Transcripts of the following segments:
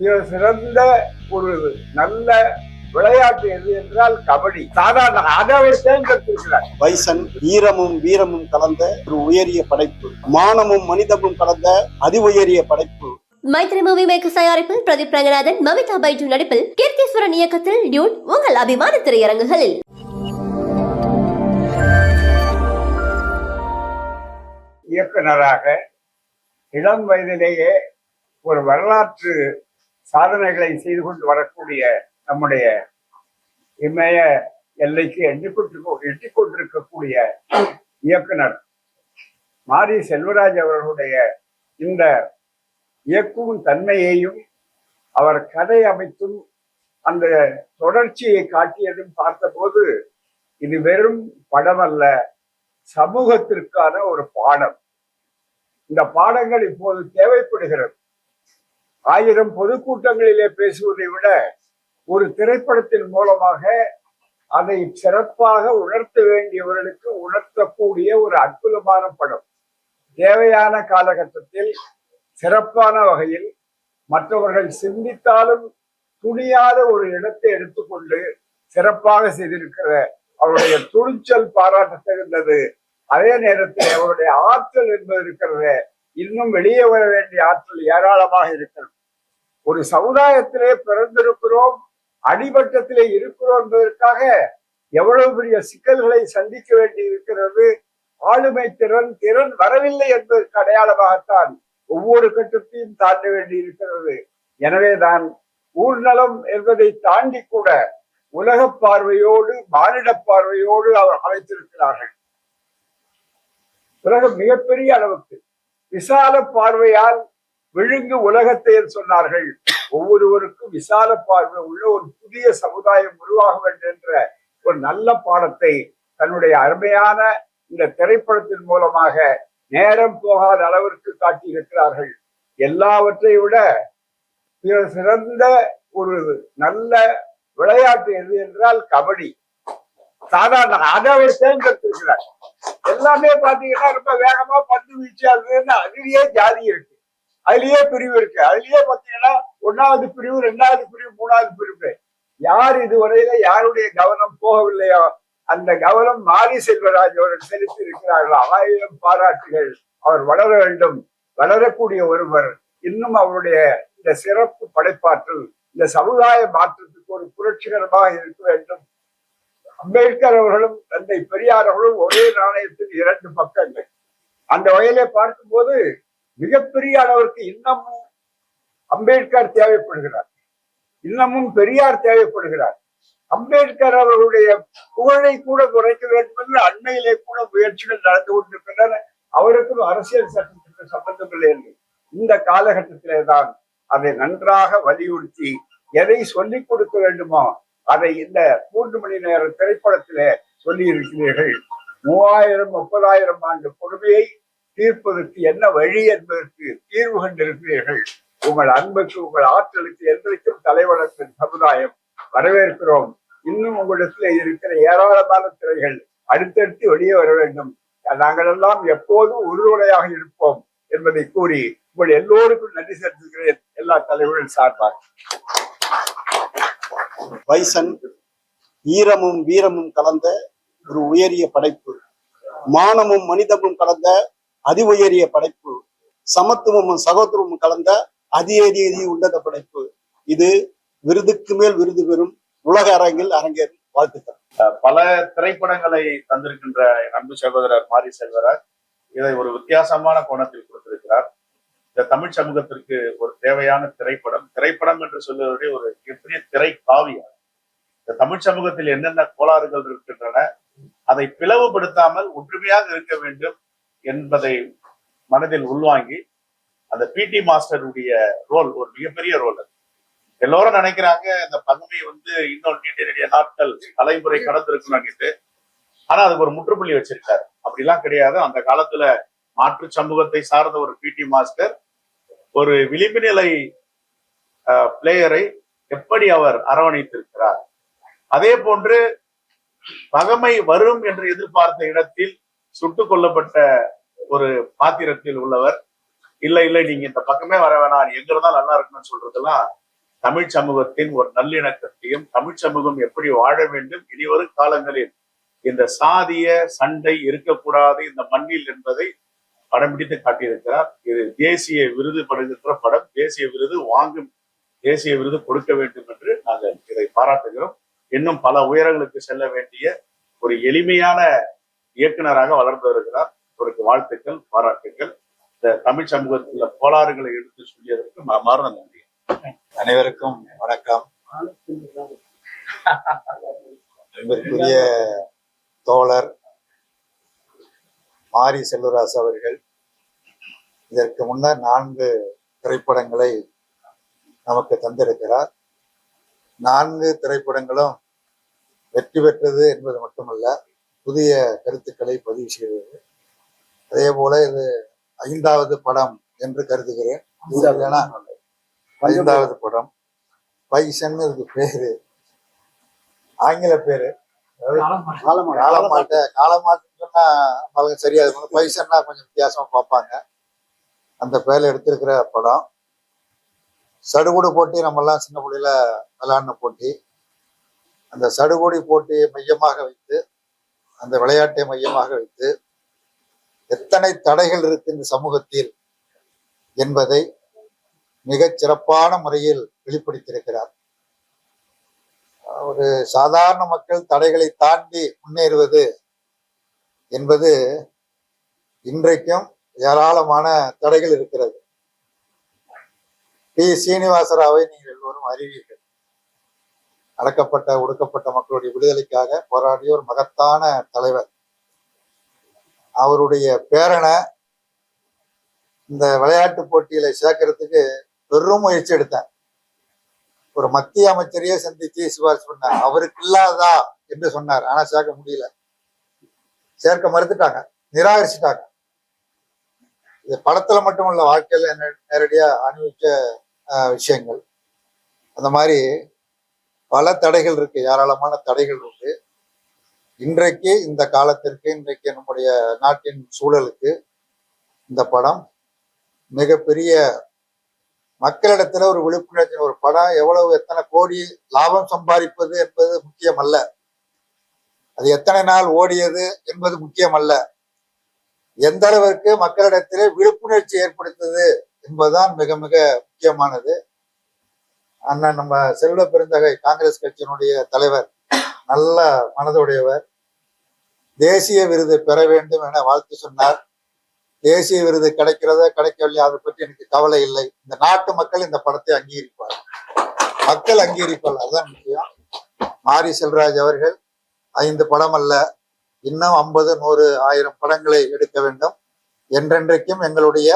மிக சிறந்த ஒரு நல்ல விளையாட்டு எது என்றால் கபடி. சாதாரண அதை தேர்ந்தெடுத்திருக்கிறார். பைசன் ஈரமும் வீரமும் கலந்த ஒரு உயரிய படைப்பு. மானமும் மனிதமும் கலந்த அதி உயரிய படைப்பு. மைத்ரி மூவி மேக்கர்ஸ் தயாரிப்பில் பிரதீப் ரங்கநாதன் மமிதா பைஜு நடிப்பில் கீர்த்தீஸ்வரன் இயக்கத்தில் டியூட் உங்கள் அபிமான திரையரங்குகளில். இயக்குனராக இளம் வயதிலேயே ஒரு வரலாற்று சாதனைகளை செய்து கொண்டு வரக்கூடிய நம்முடைய இமய எல்லைக்கு எண்ணிக்கொண்டு எட்டிக் கொண்டிருக்கக்கூடிய இயக்குனர் மாரி செல்வராஜ் அவர்களுடைய இந்த இயக்கும் தன்மையையும் அவர் கதை அமைத்தும் அந்த தொடர்ச்சியை காட்டியதும் பார்த்தபோது இது வெறும் படம் அல்ல சமூகத்திற்கான ஒரு பாடம். இந்த பாடங்கள் இப்போது தேவைப்படுகிறது. ஆயிரம் பொதுக்கூட்டங்களிலே பேசுவதை விட ஒரு திரைப்படத்தின் மூலமாக அதை சிறப்பாக உணர்த்த வேண்டியவர்களுக்கு உணர்த்தக்கூடிய ஒரு அற்புதமான படம். தேவையான காலகட்டத்தில் சிறப்பான வகையில் மற்றவர்கள் சிந்தித்தாலும் துணியாத ஒரு இடத்தை எடுத்துக்கொண்டு சிறப்பாக செய்திருக்கிற அவருடைய துணிச்சல் பாராட்ட தகுந்தது அதே நேரத்தில் அவருடைய ஆற்றல் என்பது இருக்கிறது. இன்னும் வெளியே வர வேண்டிய ஆற்றல் ஏராளமாக இருக்கிறது. ஒரு சமுதாயத்திலே பிறந்திருக்கிறோம் அடிமட்டத்திலே இருக்கிறோம் என்பதற்காக எவ்வளவு பெரிய சிக்கல்களை சந்திக்க வேண்டி இருக்கிறது ஆளுமை திறன் திறன் வரவில்லை என்பதற்கு அடையாளமாகத்தான் ஒவ்வொரு கட்டத்தையும் தாண்ட வேண்டி இருக்கிறது எனவேதான் ஊர்நலம் என்பதை தாண்டி கூட உலக பார்வையோடு மானிட பார்வையோடு அவர் அமைத்திருக்கிறார்கள். உலகம் மிகப்பெரிய அளவுக்கு. விசால பார்வையால் விழுங்கு உலகத்தை சொன்னார்கள். ஒவ்வொருவருக்கும் விசால பார்வை உள்ள ஒரு புதிய சமுதாயம் உருவாக வேண்டும் என்ற ஒரு நல்ல பாடத்தை தன்னுடைய அருமையான இந்த திரைப்படத்தின் மூலமாக நேரம் போகாத அளவிற்கு காட்டியிருக்கிறார்கள். எல்லாவற்றை விட மிக சிறந்த ஒரு நல்ல விளையாட்டு எது என்றால் கபடி. சாதாரண அதை அவர் தேர்ந்தெடுத்திருக்கிறார். எல்லாமே பாத்தீங்கன்னா ரொம்ப வேகமா பந்து வீச்சு அதுன்னு அதுலயே ஜாதி இருக்கு. அதுலயே பிரிவு இருக்கு. அதுலயே பாத்தீங்கன்னா ஒன்னாவது பிரிவு ரெண்டாவது பிரிவு மூணாவது பிரிவு. யார் இதுவரையில யாருடைய கவனம் போகவில்லையோ அந்த கவனம் மாரி செல்வராஜ் அவர்கள் செலுத்தி இருக்கிறார்கள் ஆயிரம் பாராட்டுகள் அவர் வளர வேண்டும். வளரக்கூடிய ஒருவர் இன்னும் அவருடைய இந்த சிறப்பு படைப்பாற்றல் இந்த சமுதாய மாற்றத்துக்கு ஒரு புரட்சிகரமாக இருக்க வேண்டும். அம்பேத்கர் அவர்களும் தந்தை பெரியார் அவர்களும் ஒரே நாணயத்தின் இரண்டு பக்கங்கள். அந்த வகையிலே பார்க்கும்போது மிகப்பெரிய அளவிற்கு இன்னமும் அம்பேத்கர் தேவைப்படுகிறார். இன்னமும் பெரியார் தேவைப்படுகிறார். அம்பேத்கர் அவர்களுடைய புகழை கூட குறைக்க வேண்டும் என்று அண்மையிலே கூட முயற்சிகள் நடந்து கொண்டிருக்கின்றன. அவருக்கும் அரசியல் சட்டத்திற்கு சம்பந்தமில்லை என்று. இந்த காலகட்டத்திலே தான் அதை நன்றாக வலியுறுத்தி எதை சொல்லிக் கொடுக்க வேண்டுமோ அதை இந்த மூன்று மணி நேர திரைப்படத்திலே சொல்லி இருக்கிறீர்கள் மூவாயிரம் முப்பதாயிரம் ஆண்டு பொறுமையை தீர்ப்பதற்கு என்ன வழி என்பதற்கு தீர்வு கண்டிருக்கிறீர்கள். உங்கள் அன்புக்கு உங்கள் ஆற்றலுக்கு என்றைக்கும் தலைவர்கள் சமுதாயம் வரவேற்கிறோம். இன்னும் உங்களிடத்தில் இருக்கிற ஏராளமான திரைகள் அடுத்தடுத்து வெளியே வர வேண்டும். நாங்கள் எல்லாம் எப்போதும் உறுதுணையாக இருப்போம் என்பதை கூறி உங்கள் எல்லோருக்கும் நன்றி செலுத்துகிறேன். எல்லா தலைவர்கள் சார்பாக. பைசன் ஈரமும் வீரமும் கலந்த ஒரு உயரிய படைப்பு. மானமும் மனிதமும் கலந்த அதி உயரிய படைப்பு. சமத்துவமும் சகோதரமும் கலந்த அதி அதி உன்னத படைப்பு. இது விருதுக்கு மேல் விருது பெறும் உலக அரங்கில் அரங்கேறும் வாழ்த்துக்கள். பல திரைப்படங்களை தந்திருக்கின்ற அன்பு சகோதரர் மாரி செல்வராஜ் இதை ஒரு வித்தியாசமான கோணத்தில் கொடுத்திருக்கிறார். இந்த தமிழ் சமூகத்திற்கு ஒரு தேவையான திரைப்படம். திரைப்படம் என்று சொல்லுவதே ஒரு மிகப்பெரிய திரை காவியம் இந்த தமிழ் சமூகத்தில் என்னென்ன கோளாறுகள் இருக்கின்றன அதை பிளவுபடுத்தாமல் ஒற்றுமையாக இருக்க வேண்டும். என்பதை மனதில் உள்வாங்கி அந்த பிடி மாஸ்டருடைய ரோல் ஒரு மிகப்பெரிய ரோல் அது. எல்லோரும் நினைக்கிறாங்க இந்த பகுமை வந்து இன்னும் நீண்ட நெடிய நாட்கள் தலைமுறை கடந்திருக்கணும்னு ஆனா அதுக்கு ஒரு முற்றுப்புள்ளி வச்சிருக்காரு. அப்படிலாம் கிடையாது. அந்த காலத்துல மாற்று சமூகத்தை சார்ந்த ஒரு பிடி மாஸ்டர் ஒரு விளிம்பு நிலை பிளேயரை எப்படி அவர் அரவணைத்திருக்கிறார்? அதே போன்று பகமை வரும் என்று எதிர்பார்த்த இடத்தில் சுட்டுக் கொல்லப்பட்ட ஒரு பாத்திரத்தில் உள்ளவர். இல்ல இல்ல நீங்க இந்த பக்கமே வர வேணாம். எங்க இருந்தாலும் நல்லா இருக்கணும்னு சொல்றதெல்லாம் தமிழ் சமூகத்தின் ஒரு நல்லிணக்கத்தையும் தமிழ் சமூகம் எப்படி வாழ வேண்டும்? இனிவரும் காலங்களில் இந்த சாதிய சண்டை இருக்கக்கூடாது. இந்த மண்ணில் என்பதை படம் பிடித்து காட்டியிருக்கிறார். இது தேசிய விருது படுகின்ற படம். தேசிய விருது வாங்கும் தேசிய விருது கொடுக்க வேண்டும் என்று நாங்கள் இதை பாராட்டுகிறோம். இன்னும் பல உயரங்களுக்கு செல்ல வேண்டிய ஒரு எளிமையான இயக்குனராக வளர்ந்து வருகிறார். அவருக்கு வாழ்த்துக்கள் பாராட்டுக்கள். இந்த தமிழ் சமூகத்தில் கோளாறுகளை எடுத்து சொல்லியதற்கு மனமார்ந்த நன்றி. அனைவருக்கும் வணக்கம். அன்பிற்குரிய தோழர் மாரி செல்வராஜ் அவர்கள் இதற்கு முன்னர் நான்கு திரைப்படங்களை நமக்கு தந்திருக்கிறார். நான்கு திரைப்படங்களும் வெற்றி பெற்றது என்பது மட்டுமல்ல புதிய கருத்துக்களை பதிவு செய்தது. அதே போல இது ஐந்தாவது படம் என்று கருதுகிறேன். ஐந்தாவது படம். பைசன் இதுக்கு பேரு. ஆங்கில பேரு. காலமாட்ட காலமாட்டுன்னு அவங்களுக்கு சரியா இருக்கும். பைசன்னா கொஞ்சம் வித்தியாசமா பார்ப்பாங்க. அந்த பேர்ல எடுத்திருக்கிற படம். சடுகுடு போட்டி நம்ம எல்லாம் சின்ன பிள்ளையில விளையாடின போட்டி. அந்த சடுகுடி போட்டியை மையமாக வைத்து அந்த விளையாட்டை மையமாக வைத்து எத்தனை தடைகள் இருக்கு இந்த சமூகத்தில் என்பதை மிகச் சிறப்பான முறையில் வெளிப்படுத்தியிருக்கிறார். ஒரு சாதாரண மக்கள் தடைகளை தாண்டி முன்னேறுவது என்பது இன்றைக்கும் ஏராளமான தடைகள் இருக்கிறது. பி. சீனிவாசராவை நீங்கள் எல்லோரும் அறிவீர்கள். அடக்கப்பட்ட ஒடுக்கப்பட்ட மக்களுடைய விடுதலைக்காக போராடிய ஒரு மகத்தான தலைவர். அவருடைய பேரனை இந்த விளையாட்டு போட்டியில சேர்க்கறதுக்கு பெரும் முயற்சி எடுத்தேன் ஒரு மத்திய அமைச்சரையே சந்திச்சு சிபாரிசு பண்ணார். அவருக்கு இல்லாததா என்று சொன்னார். ஆனா சேர்க்க முடியல. சேர்க்க மறுத்துட்டாங்க. நிராகரிச்சுட்டாங்க. இது படத்துல மட்டும் இல்ல வாழ்க்கையில நே- நேரடியா அனுபவிச்ச விஷயங்கள். அந்த மாதிரி பல தடைகள் இருக்கு ஏராளமான தடைகள் இருக்கு. இன்றைக்கு இந்த காலத்திற்கு இன்றைக்கு நம்முடைய நாட்டின் சூழலுக்கு இந்த படம் மிகப்பெரிய மக்களிடத்துல ஒரு விழிப்புணர்ச்சி ஒரு படம் எவ்வளவு எத்தனை கோடி லாபம் சம்பாதிப்பது என்பது முக்கியம் அல்ல அது எத்தனை நாள் ஓடியது என்பது முக்கியம் அல்ல எந்த அளவிற்கு மக்களிடத்திலே விழிப்புணர்ச்சி ஏற்படுத்தது என்பதுதான் மிக மிக முக்கியமானது. அண்ணன் நம்ம செல்வ பெருந்தகை காங்கிரஸ் கட்சியினுடைய தலைவர் நல்ல மனதுடையவர் தேசிய விருது பெற வேண்டும் என வாழ்த்து சொன்னார். தேசிய விருது கிடைக்கிறதா கிடைக்கவில்லையா அதை பற்றி எனக்கு கவலை இல்லை. இந்த நாட்டு மக்கள் இந்த படத்தை அங்கீகரிப்பார் மக்கள் அங்கீகரிப்பார் அதுதான் முக்கியம். மாரி செல்வராஜ் அவர்கள் ஐந்து படம் அல்ல இன்னும் ஐம்பது நூறு ஆயிரம் படங்களை எடுக்க வேண்டும். என்றென்றைக்கும் எங்களுடைய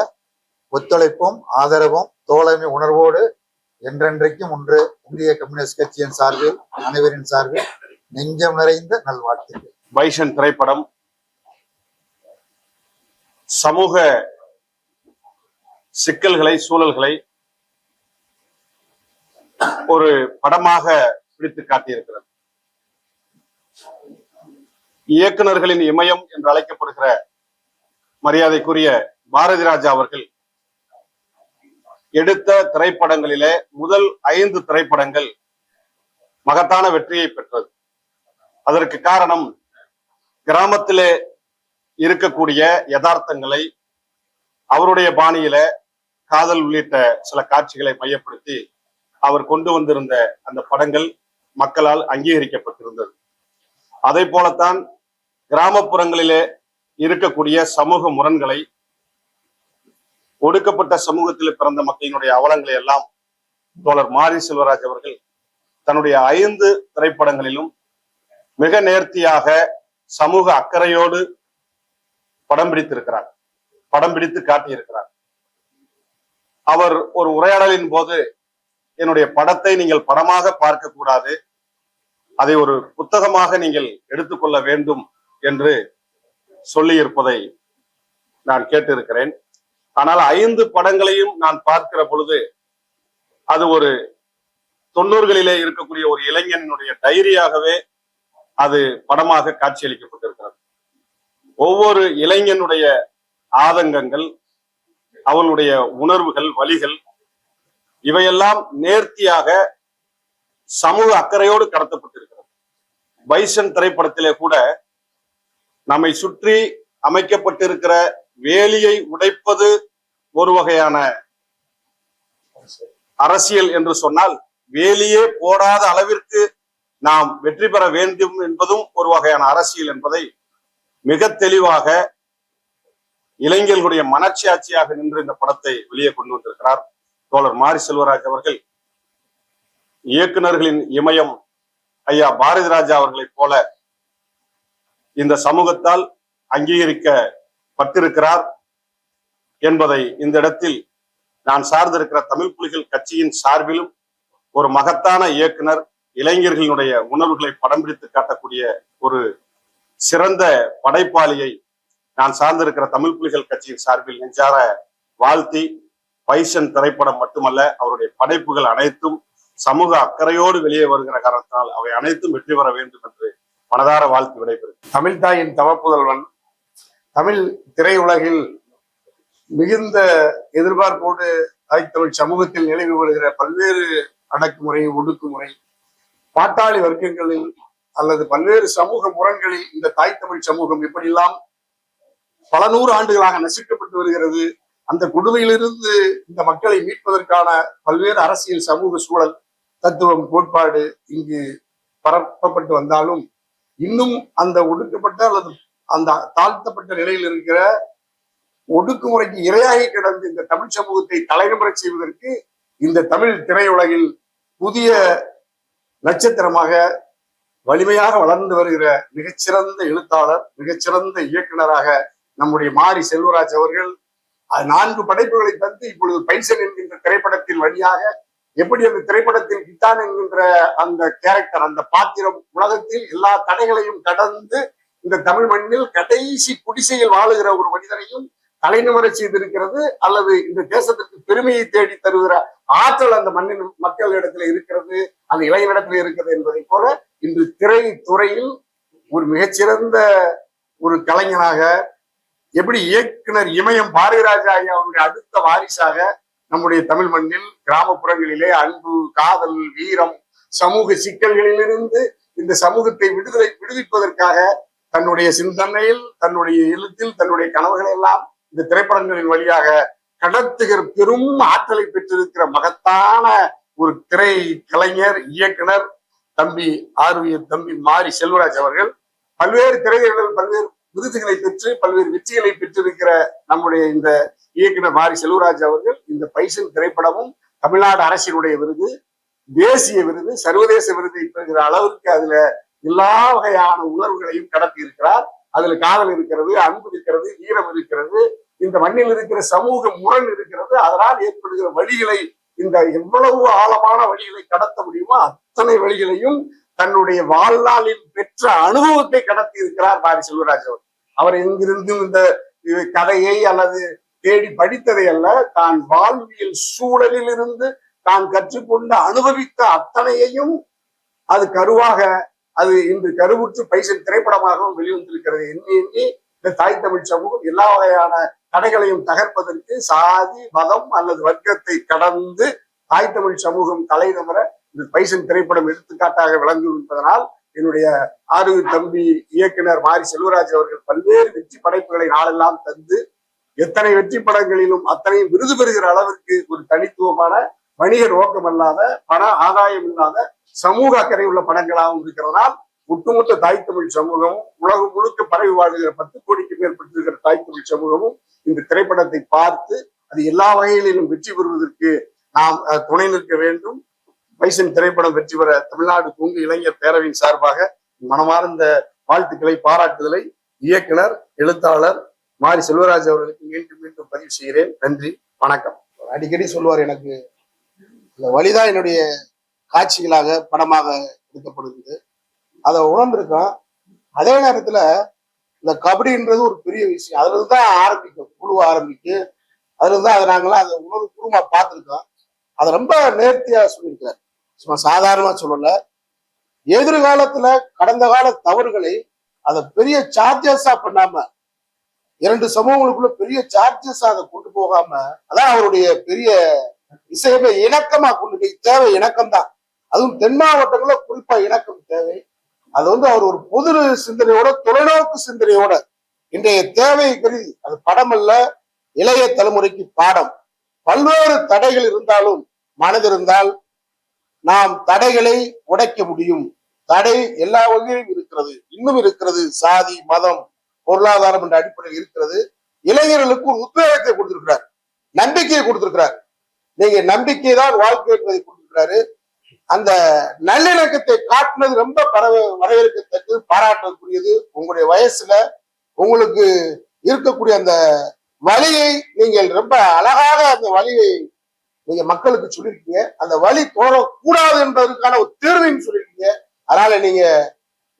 ஒத்துழைப்பும் ஆதரவும் தோழமை உணர்வோடு என்றென்றைக்கும் ஒன்று இந்திய கம்யூனிஸ்ட் கட்சியின் சார்பில் அனைவரின் சார்பில் நெஞ்சம் நிறைந்த நல்வாழ்த்துக்கள். பைஷன் திரைப்படம் சமூக சிக்கல்களை சூழல்களை ஒரு படமாக பிடித்து காட்டியிருக்கிறது. இயக்குநர்களின் இமயம் என்று அழைக்கப்படுகிற மரியாதைக்குரிய பாரதிராஜா அவர்கள் எடுத்த திரைப்படங்களிலே முதல் ஐந்து திரைப்படங்கள் மகத்தான வெற்றியை பெற்றது. அதற்கு காரணம் கிராமத்திலே இருக்கக்கூடிய யதார்த்தங்களை அவருடைய பாணியில காதல் உள்ளிட்ட சில காட்சிகளை மையப்படுத்தி அவர் கொண்டு வந்திருந்த அந்த படங்கள் மக்களால் அங்கீகரிக்கப்பட்டிருந்தது. அதை போலத்தான் கிராமப்புறங்களிலே இருக்கக்கூடிய சமூக முரண்களை ஒடுக்கப்பட்ட சமூகத்தில் பிறந்த மக்களினுடைய அவலங்களை எல்லாம் தோழர் மாரி செல்வராஜ் அவர்கள் தன்னுடைய ஐந்து திரைப்படங்களிலும் மிக நேர்த்தியாக சமூக அக்கறையோடு படம் பிடித்திருக்கிறார். படம் பிடித்து காட்டியிருக்கிறார். அவர் ஒரு உரையாடலின் போது என்னுடைய படத்தை நீங்கள் படமாக பார்க்க கூடாது. அதை ஒரு புத்தகமாக நீங்கள் எடுத்துக்கொள்ள வேண்டும் என்று சொல்லியிருப்பதை நான் கேட்டிருக்கிறேன். ஆனால் ஐந்து படங்களையும் நான் பார்க்கிற பொழுது அது ஒரு தொண்ணூறுகளிலே இருக்கக்கூடிய ஒரு இளைஞனுடைய டைரியாகவே அது படமாக காட்சியளிக்கப்பட்டிருக்கிறது. ஒவ்வொரு இளைஞனுடைய ஆதங்கங்கள் அவனுடைய உணர்வுகள் வழிகள் இவையெல்லாம் நேர்த்தியாக சமூக அக்கறையோடு கடத்தப்பட்டிருக்கிறது. பைசன் திரைப்படத்திலே கூட நம்மை சுற்றி அமைக்கப்பட்டிருக்கிற வேலியை உடைப்பது ஒரு வகையான அரசியல் என்று சொன்னால் வேலியே போடாத அளவிற்கு நாம் வெற்றி பெற வேண்டும் என்பதும் ஒரு வகையான அரசியல் என்பதை மிக தெளிவாக இளைஞர்களுடைய மனச்சாட்சியாக நின்று இந்த படத்தை வெளியே கொண்டு வந்திருக்கிறார். தோழர் மாரி செல்வராஜ் அவர்கள் இயக்குனர்களின் இமயம் ஐயா பாரதி ராஜா அவர்களைப் போல இந்த சமூகத்தால் அங்கீகரிக்க பட்டிருக்கிறார் என்பதை இந்த இடத்தில் நான் சார்ந்திருக்கிற தமிழ் புலிகள் கட்சியின் சார்பிலும் ஒரு மகத்தான இயக்குனர் இளைஞர்களினுடைய உணர்வுகளை படம் பிடித்து காட்டக்கூடிய ஒரு சிறந்த படைப்பாளியை நான் சார்ந்திருக்கிற தமிழ் புலிகள் கட்சியின் சார்பில் நெஞ்சார வாழ்த்தி பைசன் திரைப்படம் மட்டுமல்ல அவருடைய படைப்புகள் அனைத்தும் சமூக அக்கறையோடு வெளியே வருகிற காரணத்தினால் அவை அனைத்தும் வெற்றி பெற வேண்டும் என்று மனதார வாழ்த்து விடைபெறும் தமிழ்தாயின் தவப்புதல்வன் தமிழ் திரையுலகில் மிகுந்த எதிர்பார்ப்போடு தமிழ் சமூகத்தில் நிலவி வருகிற பல்வேறு அடக்குமுறை ஒடுக்குமுறை பாட்டாளி வர்க்கங்களில் அல்லது பல்வேறு சமூக முரண்களில் இந்த தாய் தமிழ் சமூகம் எப்படியெல்லாம் பல நூறு ஆண்டுகளாக நசுக்கப்பட்டு வருகிறது அந்த குடுவையிலிருந்து இந்த மக்களை மீட்பதற்கான பல்வேறு அரசியல் சமூக சூழல் தத்துவம் கோட்பாடு இங்கு பரப்பப்பட்டு வந்தாலும் இன்னும் அந்த ஒடுக்கப்பட்ட அல்லது அந்த தாழ்த்தப்பட்ட நிலையில் இருக்கிற ஒடுக்குமுறைக்கு இரையாகி கிடந்த இந்த தமிழ் சமூகத்தை தலைநபர செய்வதற்கு இந்த தமிழ் திரையுலகில் புதிய நட்சத்திரமாக வலிமையாக வளர்ந்து வருகிற மிகச்சிறந்த எழுத்தாளர் மிகச்சிறந்த இயக்குனராக நம்முடைய மாரி செல்வராஜ் அவர்கள் நான்கு படைப்புகளை தந்து இப்பொழுது பைசன் என்கின்ற திரைப்படத்தின் வழியாக எப்படி அந்த திரைப்படத்தில் கிட்டான் என்கின்ற அந்த கேரக்டர் அந்த பாத்திரம் உலகத்தில் எல்லா தடைகளையும் கடந்து இந்த தமிழ் மண்ணில் கடைசி குடிசையில் வாழுகிற ஒரு மனிதனையும் தலைநிமர செய்திருக்கிறது அல்லது இந்த தேசத்திற்கு பெருமையை தேடி தருகிற ஆற்றல் அந்த மண்ணின் மக்களிடத்துல இருக்கிறது அந்த இளைஞரிடத்துல இருக்கிறது என்பதை போல இன்று திரை துறையில் ஒரு மிகச்சிறந்த ஒரு கலைஞனாக எப்படி இயக்குனர் இமயம் பாரதிராஜா ஐயா அவருடைய அடுத்த வாரிசாக நம்முடைய தமிழ் மண்ணில் கிராமப்புறங்களிலே அன்பு காதல் வீரம் சமூக சிக்கல்களிலிருந்து இந்த சமூகத்தை விடுதலை விடுவிப்பதற்காக தன்னுடைய சிந்தனையில் தன்னுடைய எழுத்தில் தன்னுடைய கனவுகளை எல்லாம் இந்த திரைப்படங்களின் வழியாக கடத்துகிற பெரும் ஆற்றலை பெற்றிருக்கிற மகத்தான ஒரு திரை கலைஞர் இயக்குனர் தம்பி ஆர்விய தம்பி மாரி செல்வராஜ் அவர்கள் பல்வேறு திரைகளில் பல்வேறு விருதுகளை பெற்று பல்வேறு வெற்றிகளை பெற்றிருக்கிற நம்முடைய இந்த இயக்குனர் மாரி செல்வராஜ் அவர்கள் இந்த பைசன் திரைப்படமும் தமிழ்நாடு அரசினுடைய விருது தேசிய விருது சர்வதேச விருதை பெறுகிற அளவிற்கு அதுல எல்லா வகையான உணர்வுகளையும் கடத்தி இருக்கிறார். அதுல காதல் இருக்கிறது அன்பு இருக்கிறது ஈரம் இருக்கிறது இந்த மண்ணில் இருக்கிற சமூக முரண் இருக்கிறது. அதனால் ஏற்படுகிற வழிகளை இந்த எவ்வளவு ஆழமான வழிகளை கடத்த முடியுமோ அத்தனை வழிகளையும் தன்னுடைய வாழ்நாளில் பெற்ற அனுபவத்தை கடத்தி இருக்கிறார் பாரி செல்வராஜ் அவர் அவர் எங்கிருந்தும் இந்த இது கதையை அல்லது தேடி படித்ததை அல்ல தான் வாழ்வியல் சூழலில் இருந்து தான் கற்றுக்கொண்டு அனுபவித்த அத்தனையையும் அது கருவாக அது இன்று கருவுற்று பைசல் திரைப்படமாகவும் வெளிவந்திருக்கிறது. எண்ணி எண்ணி இந்த தாய் தமிழ் சமூகம் எல்லா வகையான தடைகளையும் தகர்ப்பதற்கு சாதி மதம் அல்லது வர்க்கத்தை கடந்து தாய் தமிழ் சமூகம் தலைநமர இந்த பைசன் திரைப்படம் எடுத்துக்காட்டாக விளங்கும் என்பதனால் என்னுடைய ஆறு தம்பி இயக்குனர் மாரி செல்வராஜ் அவர்கள் பல்வேறு வெற்றி படைப்புகளை நாளெல்லாம் தந்து எத்தனை வெற்றி படங்களிலும் அத்தனையும் விருது பெறுகிற அளவிற்கு ஒரு தனித்துவமான வணிக நோக்கம் அல்லாத பண ஆதாயம் இல்லாத சமூக அக்கறை உள்ள படங்களாகவும் இருக்கிறதால் ஒட்டுமொத்த தாய் தமிழ் சமூகமும் உலகம் முழுக்க பரவி வாழ்கிற பத்து கோடிக்கு மேற்பட்டிருக்கிற தாய் தமிழ் சமூகமும் இந்த திரைப்படத்தை பார்த்து அது எல்லா வகைகளிலும் வெற்றி பெறுவதற்கு நாம் துணை நிற்க வேண்டும். பைசன் திரைப்படம் வெற்றி பெற தமிழ்நாடு கொங்கு இளைஞர் பேரவையின் சார்பாக மனமார்ந்த வாழ்த்துக்களை பாராட்டுதலை இயக்குனர் எழுத்தாளர் மாரி செல்வராஜ் அவர்களுக்கு மீண்டும் மீண்டும் பதிவு செய்கிறேன். நன்றி வணக்கம். அடிக்கடி சொல்லுவார் எனக்கு இந்த வழிதான் என்னுடைய காட்சிகளாக படமாக எடுக்கப்படுகிறது. அதை உணர்ந்திருக்கோம். அதே நேரத்துல இந்த கபடின்றது ஒரு பெரிய விஷயம். அதுல இருந்து தான் ஆரம்பிக்கும். குழுவை ஆரம்பிக்கும் அதுல இருந்து அதை நாங்களாம் அதை உணர்வு குழுமா பார்த்துருக்கோம். அதை ரொம்ப நேர்த்தியா சொல்லியிருக்கிறார். சும்மா சாதாரணமா சொல்லல. எதிர்காலத்துல கடந்த கால தவறுகளை அதை பெரிய சார்ஜஸா பண்ணாம இரண்டு சமூகங்களுக்குள்ள பெரிய சார்ஜஸ் அதை கொண்டு போகாம அதான் அவருடைய பெரிய இசையமை இணக்கமா கொண்டு போய் தேவை இணக்கம் தான் அதுவும் தென் மாவட்டங்கள குறிப்பா இணக்கம் தேவை. அது வந்து அவர் ஒரு பொது சிந்தனையோட தொலைநோக்கு சிந்தனையோட இன்றைய தேவை கருதி அது படம் அல்ல இளைய தலைமுறைக்கு பாடம். பல்வேறு தடைகள் இருந்தாலும் மனதிருந்தால் நாம் தடைகளை உடைக்க முடியும். தடை எல்லா வகையிலும் இருக்கிறது. இன்னும் இருக்கிறது சாதி மதம் பொருளாதாரம் என்ற அடிப்படையில் இருக்கிறது. இளைஞர்களுக்கு ஒரு உத்வேகத்தை கொடுத்திருக்கிறார். நம்பிக்கையை கொடுத்திருக்கிறார். நீங்க நம்பிக்கை தான் வாழ்க்கை என்பதை கொடுக்கிறாரு அந்த நல்லிணக்கத்தை காட்டுனது ரொம்ப பரவ வரவேற்கத்தக்கது பாராட்டக்கூடியது. உங்களுடைய வயசுல உங்களுக்கு இருக்கக்கூடிய அந்த வழியை நீங்கள் ரொம்ப அழகாக அந்த வழியை நீங்க மக்களுக்கு சொல்லியிருக்கீங்க அந்த வழி தோறக்கூடாது என்பதற்கான ஒரு தீர்வையும் சொல்லியிருக்கீங்க அதனால நீங்க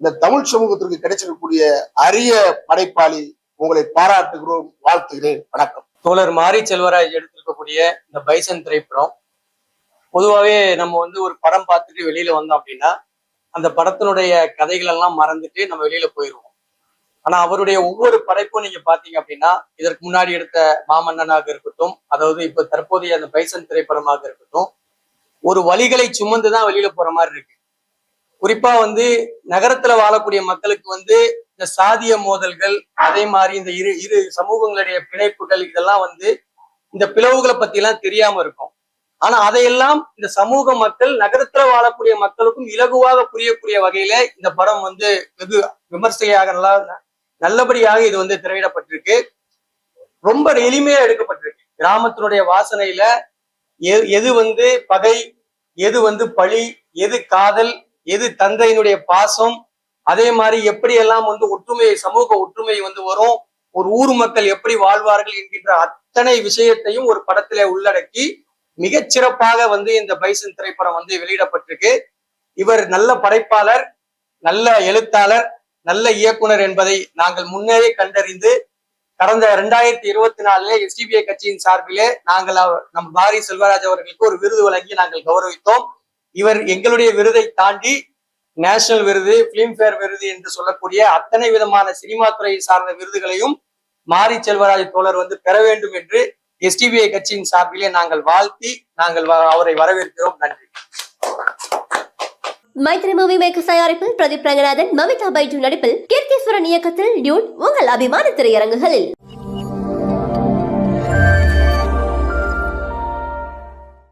இந்த தமிழ் சமூகத்திற்கு கிடைச்சிருக்கக்கூடிய அரிய படைப்பாளி உங்களை பாராட்டுகிறோம் வாழ்த்துகிறேன். வணக்கம். தோழர் மாரி செல்வராஜ் எடுத்திருக்கக்கூடிய இந்த பைசன் திரைப்படம் பொதுவாகவே நம்ம வந்து ஒரு படம் பார்த்துட்டு வெளியில வந்தோம் அப்படின்னா அந்த படத்தினுடைய கதைகள் எல்லாம் மறந்துட்டு நம்ம வெளியில போயிடுவோம் ஆனா அவருடைய ஒவ்வொரு படைப்பும் நீங்க பாத்தீங்க அப்படின்னா இதற்கு முன்னாடி எடுத்த மாமன்னனாக இருக்கட்டும் அதாவது இப்ப தற்போதைய அந்த பைசன் திரைப்படமாக இருக்கட்டும் ஒரு வழிகளை சுமந்துதான் வெளியில போற மாதிரி இருக்கு. குறிப்பா வந்து நகரத்துல வாழக்கூடிய மக்களுக்கு வந்து இந்த சாதிய மோதல்கள் அதே மாதிரி இந்த இரு இரு சமூகங்களுடைய பிணைப்புகள் இதெல்லாம் வந்து இந்த பிளவுகளை பத்தி எல்லாம் தெரியாம இருக்கும். ஆனா அதையெல்லாம் இந்த சமூக மக்கள் நகரத்துல வாழக்கூடிய மக்களுக்கும் இலகுவாக புரியக்கூடிய வகையில இந்த படம் வந்து வெகு விமர்சையாக நல்லா நல்லபடியாக இது வந்து திரையிடப்பட்டிருக்கு. ரொம்ப எளிமையா எடுக்கப்பட்டிருக்கு. கிராமத்தினுடைய வாசனையில எ- எது வந்து பகை எது வந்து பழி எது காதல் எது தந்தையினுடைய பாசம் அதே மாதிரி எப்படி எல்லாம் வந்து ஒற்றுமை சமூக ஒற்றுமை வந்து வரும் ஒரு ஊர் மக்கள் எப்படி வாழ்வார்கள் என்கின்ற அத்தனை விஷயத்தையும் ஒரு படத்திலே உள்ளடக்கி மிகச் சிறப்பாக வந்து இந்த பைசன் திரைப்படம் வந்து வெளியிடப்பட்டிருக்கு. இவர் நல்ல படைப்பாளர் நல்ல எழுத்தாளர் நல்ல இயக்குனர் என்பதை நாங்கள் முன்னரே கண்டறிந்து கடந்த ரெண்டாயிரத்தி இருபத்தி நாலுல எஸ்டிபிஐ கட்சியின் சார்பிலே நாங்கள் நம் பாரி செல்வராஜ் அவர்களுக்கு ஒரு விருது வழங்கி நாங்கள் கௌரவித்தோம். இவர் எங்களுடைய விருதை தாண்டி நேஷனல் விருது பிலிம்பேர் விருது என்று சொல்லக்கூடிய அத்தனை விதமான சினிமா துறையை சார்ந்த விருதுகளையும் மாரி செல்வராஜ் தோழர் வந்து பெற வேண்டும் என்று எஸ்டிபிஐ கட்சியின் சார்பிலே நாங்கள் வாழ்த்தி நாங்கள் வ- அவரை வரவேற்கிறோம். நன்றி. மைத்ரி மூவி மேக்கர்ஸ் தயாரிப்பில் பிரதீப் ரங்கநாதன் மமிதா பைஜு நடிப்பில் கீர்த்தீஸ்வரன் இயக்கத்தில் டியூட் உங்கள் அபிமான திரையரங்குகளில்.